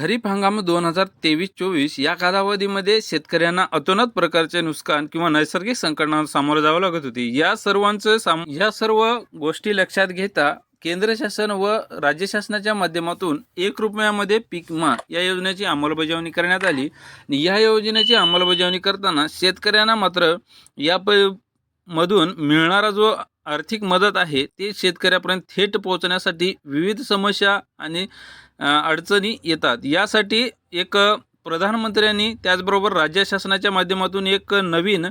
खरीप हंगाम दोन हजार तेवीस चोवीस या कालावधीमध्ये शेतकऱ्यांना अतोनात प्रकारचे नुकसान किंवा नैसर्गिक संकटांना सामोरं जावं लागत होती. या सर्वांचं साम या सर्व गोष्टी लक्षात घेता केंद्र शासन व राज्य शासनाच्या माध्यमातून एक रुपयामध्ये पीक विमा या योजनेची अंमलबजावणी करण्यात आली. या योजनेची अंमलबजावणी करताना शेतकऱ्यांना मात्र या प मधून मिळणारा जो आर्थिक मदत आहे ते शेतकऱ्यापर्यंत थेट पोहोचण्यासाठी विविध समस्या आणि अडचणी येतात. यासाठी एक प्रधानमंत्र्यांनी त्याचबरोबर राज्य शासनाच्या माध्यमातून एक नवीन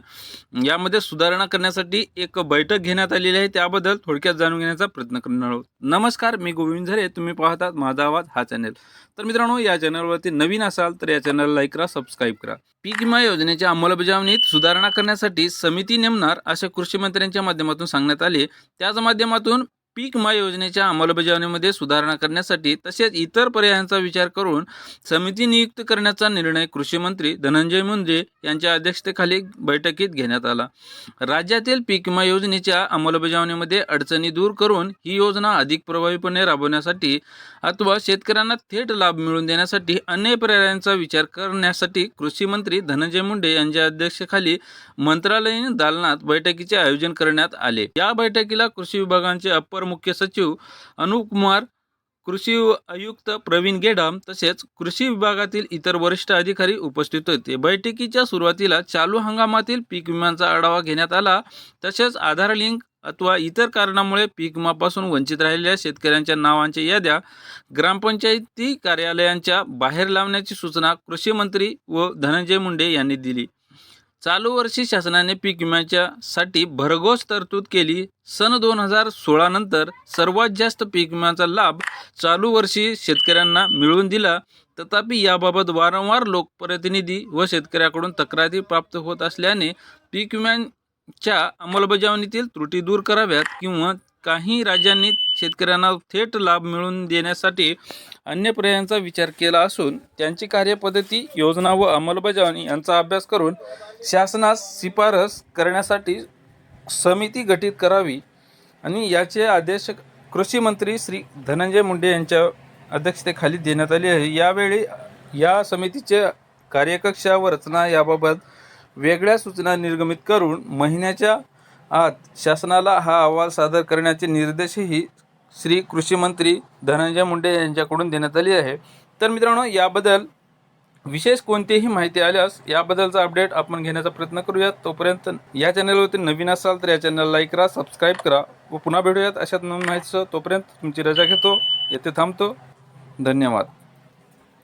यामध्ये सुधारणा करण्यासाठी एक बैठक घेण्यात आलेली आहे. त्याबद्दल थोडक्यात जाणून घेण्याचा प्रयत्न करणार आहोत. नमस्कार मी गोविंद झरे. तुम्ही पाहतात माझा आवाज हा चॅनल. तर मित्रांनो या चॅनलवरती नवीन असाल तर या चॅनलला लाईक करा सबस्क्राईब करा. पीक विमा योजनेच्या अंमलबजावणीत सुधारणा करण्यासाठी समिती नेमणार असे कृषी मंत्र्यांच्या माध्यमातून सांगण्यात आले. त्याच माध्यमातून पीक विमा योजनेच्या अंमलबजावणीमध्ये सुधारणा करण्यासाठी तसेच इतर पर्यायांचा विचार करून समिती नियुक्त करण्याचा निर्णय कृषी मंत्री धनंजय मुंडे यांच्या अध्यक्षतेखाली बैठकीत घेण्यात आला. राज्यातील पीक विमा योजनेच्या अंमलबजावणीमध्ये अडचणी दूर करून ही योजना अधिक प्रभावीपणे राबवण्यासाठी अथवा शेतकऱ्यांना थेट लाभ मिळवून देण्यासाठी अन्य पर्यायांचा विचार करण्यासाठी कृषी मंत्री धनंजय मुंडे यांच्या अध्यक्षतेखाली मंत्रालयीन दालनात बैठकीचे आयोजन करण्यात आले. या बैठकीला कृषी विभागांचे अप्पर मुख्य सचिव अनुप कुमार कृषी आयुक्त प्रवीण गेडाम तसेच कृषी विभागातील इतर वरिष्ठ अधिकारी उपस्थित होते. बैठकीच्या सुरुवातीला चालू हंगामातील पीक विम्यांचा आढावा घेण्यात आला. तसेच आधार लिंक अथवा इतर कारणामुळे पीक विमापासून वंचित राहिलेल्या शेतकऱ्यांच्या नावांच्या याद्या ग्रामपंचायती कार्यालयांच्या बाहेर लावण्याची सूचना कृषी मंत्री व धनंजय मुंडे यांनी दिली. चालू वर्षी शासनाने पीक विम्याच्या साठी भरघोस तरतूद केली. सन दोन हजार सोळा नंतर सर्वात जास्त पीक विम्याचा लाभ चालू वर्षी शेतकऱ्यांना मिळवून दिला. तथापि याबाबत वारंवार लोकप्रतिनिधी व शेतकऱ्याकडून तक्रारी प्राप्त होत असल्याने पीक विम्यांच्या अंमलबजावणीतील त्रुटी दूर कराव्यात किंवा काही राज्यांनी शेतकऱ्यांना थेट लाभ मिळवून देण्यासाठी अन्य पर्यायांचा विचार केला असून त्यांची कार्यपद्धती योजना व अंमलबजावणी यांचा अभ्यास करून शासनास शिफारस करण्यासाठी समिती गठीत करावी आणि याचे आदेश कृषी मंत्री श्री धनंजय मुंडे यांच्या अध्यक्षतेखाली देण्यात आले आहे. यावेळी या समितीचे कार्यकक्षा व रचना याबाबत वेगळ्या सूचना निर्गमित करून महिन्याच्या आत शासनाला हा अहवाल सादर करण्याचे निर्देशही श्री कृषीमंत्री धनंजय मुंडे यांच्याकडून देण्यात आले आहे. तर मित्रांनो याबद्दल विशेष कोणतीही माहिती आल्यास याबद्दलचा अपडेट आपण घेण्याचा प्रयत्न करूयात. तोपर्यंत या चॅनलवरती नवीन असाल तर या चॅनलला लाईक करा सबस्क्राईब करा व पुन्हा भेटूयात अशात नवीन माहितीसह. तोपर्यंत तुमची रजा घेतो. येथे थांबतो. धन्यवाद.